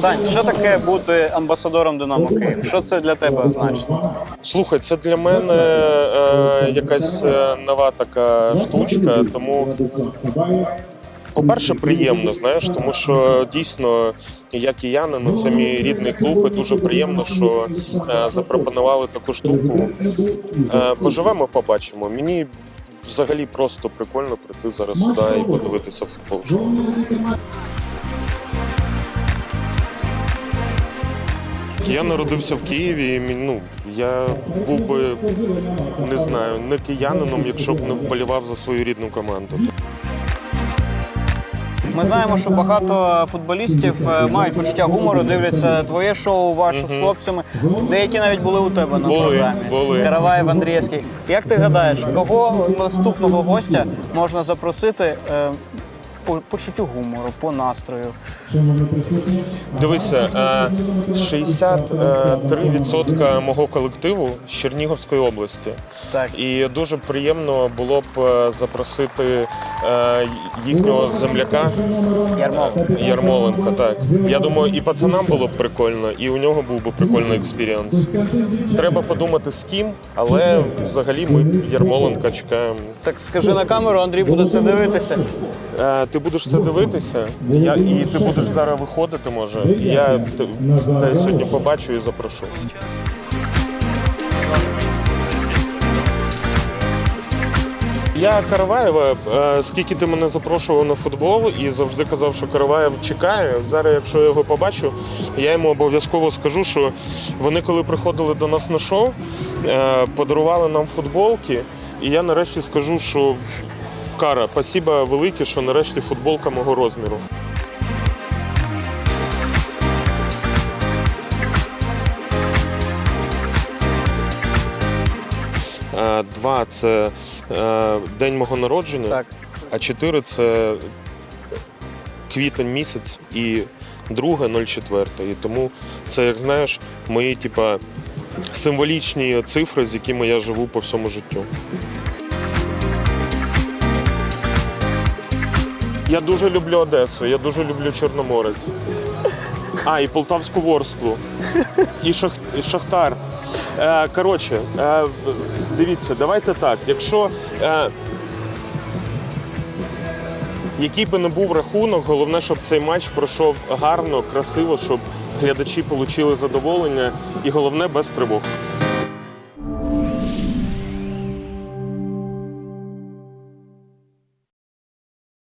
Сань, що таке бути амбасадором Динамо Київ? Що це для тебе значить? Слухай, це для мене е, якась е, нова така штучка, тому. По-перше, приємно, знаєш, тому що дійсно я киянин, ну, це мій рідний клуб, і дуже приємно, що е, запропонували таку штуку. Е, поживемо, побачимо. Мені взагалі просто прикольно прийти зараз сюди і подивитися футбол. Я народився в Києві. і Ну я був би не знаю, не киянином, якщо б не вболівав за свою рідну команду. Ми знаємо, що багато футболістів е, мають почуття гумору, дивляться твоє шоу ваше з хлопцями. Деякі навіть були у тебе на Були, програмі. були. Караваєв, Андрієвський. Як ти гадаєш, кого наступного гостя можна запросити е, по почуттю гумору, по настрою? Дивися, е, 63% мого колективу з Чернігівської області. Так. І дуже приємно було б е, запросити е, їхнього земляка Ярмоленко. Ярмоленка. Так я думаю, і пацанам було б прикольно, і у нього був би прикольний експіріанс. Треба подумати з ким, але взагалі ми Ярмоленка чекаємо. Так скажи на камеру, Андрій буде це дивитися. Ти будеш це дивитися, я, і ти будеш зараз виходити, може. Я те- тебе сьогодні побачу і запрошу. Я Караваєва, е, скільки ти мене запрошував на футбол і завжди казав, що Караваєв чекає. Зараз, якщо я його побачу, я йому обов'язково скажу, що вони, коли приходили до нас на шоу, е, подарували нам футболки. І я нарешті скажу, що Кара, спасіба велике, що нарешті футболка мого розміру. Е, Два це е, день мого народження, Так. а чотири це квітень місяць і друге 04. І тому це, як знаєш, мої типа символічні цифри, з якими я живу по всьому життю. Я дуже люблю Одесу, я дуже люблю Чорноморець. А, і Полтавську Ворсклу, і, Шах... і Шахтар. Е, коротше, е, дивіться, давайте так. Якщо е, який би не був рахунок, головне, щоб цей матч пройшов гарно, красиво, щоб глядачі отримали задоволення і головне без тривог.